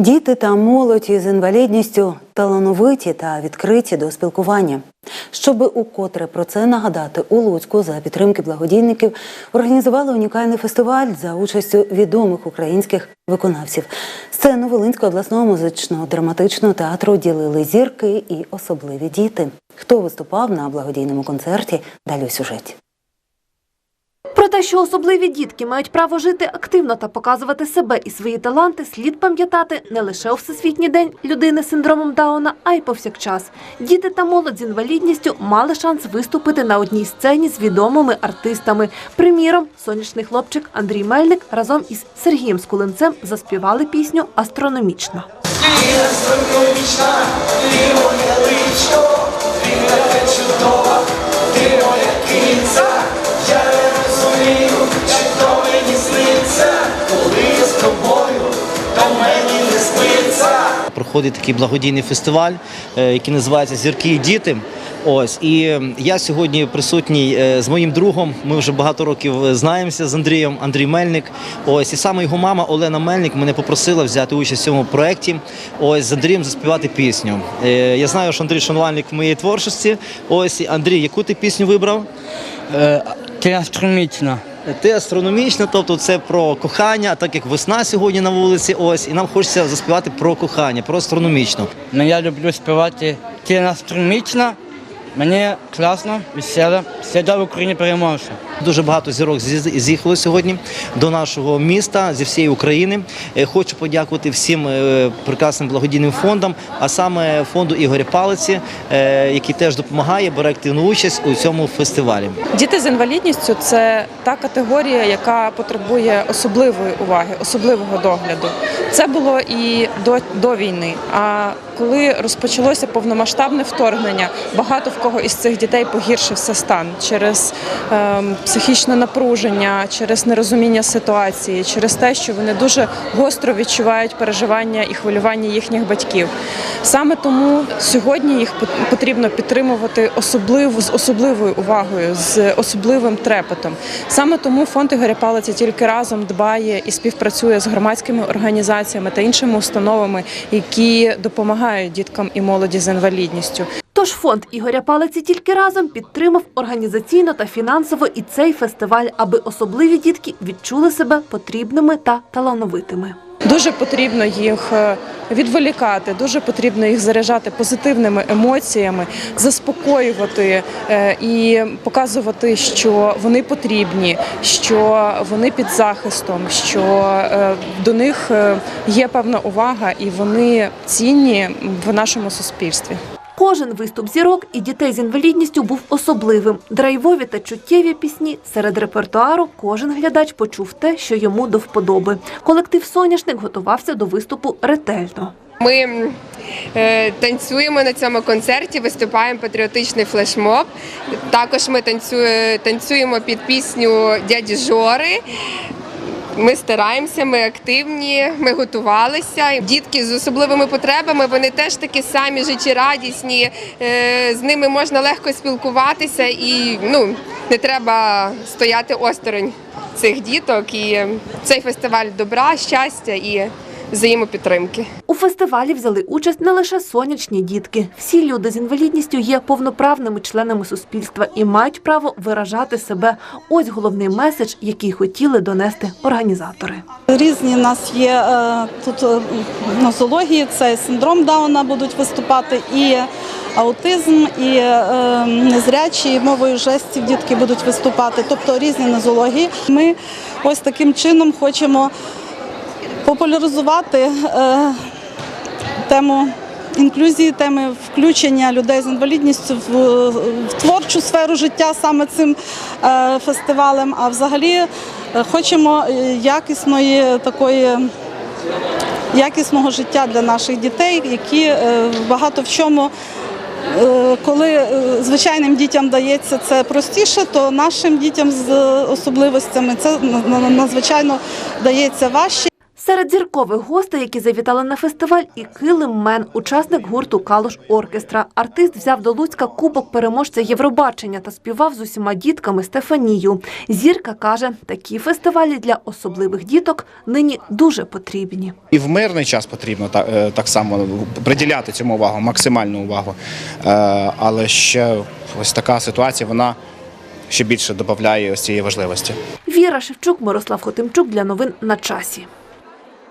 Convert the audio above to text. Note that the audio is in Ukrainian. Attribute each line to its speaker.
Speaker 1: Діти та молодь із інвалідністю талановиті та відкриті до спілкування. Щоби укотре про це нагадати, у Луцьку за підтримки благодійників організували унікальний фестиваль за участю відомих українських виконавців. Сцену Волинського обласного музичного драматичного театру ділили зірки і особливі діти. Хто виступав на благодійному концерті? Далі у сюжеті.
Speaker 2: Про те, що особливі дітки мають право жити активно та показувати себе і свої таланти, слід пам'ятати не лише у Всесвітній день людини з синдромом Дауна, а й повсякчас. Діти та молодь з інвалідністю мали шанс виступити на одній сцені з відомими артистами. Приміром, сонячний хлопчик Андрій Мельник разом із Сергієм Скулинцем заспівали пісню Астрономічна.
Speaker 3: Проходить такий благодійний фестиваль, е, який називається Зірки і діти. Ось і я сьогодні присутній е, з моїм другом. Ми вже багато років е, знаємося з Андрієм. Андрій Мельник. Ось і саме його мама Олена Мельник мене попросила взяти участь в цьому проєкті. Ось з Андрієм заспівати пісню. Я знаю, що Андрій шанувальник моєї творчості. Ось Андрій, яку ти пісню вибрав?
Speaker 4: Е, Ти.
Speaker 3: Ти астрономічна, тобто це про кохання, так як весна сьогодні на вулиці. Ось і нам хочеться заспівати про кохання, про астрономічну.
Speaker 4: Ну я люблю співати ти астрономічна. Мені класно, весело. Всегда в Україні переможемо.
Speaker 3: Дуже багато зірок з'їхало сьогодні до нашого міста зі всієї України. Е, Хочу подякувати всім е, прекрасним благодійним фондам, а саме фонду Ігоря Палиці, е, який теж допомагає, бере активну участь у цьому фестивалі.
Speaker 5: Діти з інвалідністю це та категорія, яка потребує особливої уваги, особливого догляду. Це було і до, до війни. А коли розпочалося повномасштабне вторгнення, багато кого із цих дітей погіршився стан через ем, психічне напруження, через нерозуміння ситуації, через те, що вони дуже гостро відчувають переживання і хвилювання їхніх батьків. Саме тому сьогодні їх пот- потрібно підтримувати особливо з особливою увагою, з особливим трепетом. Саме тому фонд Ігоря Палиці тільки разом дбає і співпрацює з громадськими організаціями та іншими установами, які допомагають діткам і молоді з інвалідністю.
Speaker 2: Тож фонд Ігоря Палиці тільки разом підтримав організаційно та фінансово і цей фестиваль, аби особливі дітки відчули себе потрібними та талановитими.
Speaker 5: Дуже потрібно їх е, відволікати, дуже потрібно їх заряджати позитивними емоціями, заспокоювати е, і показувати, що вони потрібні, що вони під захистом, що е, до них є певна увага і вони цінні в нашому суспільстві.
Speaker 2: Кожен виступ зірок і дітей з інвалідністю був особливим. Драйвові та чуттєві пісні серед репертуару кожен глядач почув те, що йому до вподоби. Колектив Соняшник готувався до виступу ретельно.
Speaker 6: Ми е, танцюємо на цьому концерті, виступаємо патріотичний флешмоб. Також ми танцюємо під пісню дяді Жори. Ми стараємося, ми активні, ми готувалися. Дітки з особливими потребами вони теж такі самі життєрадісні. е, З ними можна легко спілкуватися і ну, не треба стояти осторонь цих діток. І цей фестиваль добра, щастя і взаємопідтримки.
Speaker 2: У фестивалі взяли участь не лише сонячні дітки. Всі люди з інвалідністю є повноправними членами суспільства і мають право виражати себе. Ось головний меседж, який хотіли донести організатори.
Speaker 7: Різні в нас є е, тут е, нозології, це синдром Дауна будуть виступати, і аутизм, і е, незрячі мовою жестів дітки будуть виступати, тобто різні нозології. Ми ось таким чином хочемо популяризувати е, тему. Інклюзії, теми включення людей з інвалідністю в, в творчу сферу життя саме цим е, фестивалем. А взагалі е, хочемо якісної такої якісного життя для наших дітей, які е, багато в чому. е, Коли звичайним дітям дається це простіше, то нашим дітям з особливостями це на- на- надзвичайно дається важче.
Speaker 2: Серед зіркових гостей, які завітали на фестиваль, і Килим Мен, учасник гурту Калуш Оркестра. Артист взяв до Луцька кубок переможця Євробачення та співав з усіма дітками Стефанію. Зірка каже, такі фестивалі для особливих діток нині дуже потрібні.
Speaker 8: І в мирний час потрібно так, е, так само приділяти цьому увагу, максимальну увагу. Е, Але ще ось така ситуація, вона ще більше додає ось цієї важливості.
Speaker 2: Віра Шевчук, Мирослав Хотимчук для новин на часі.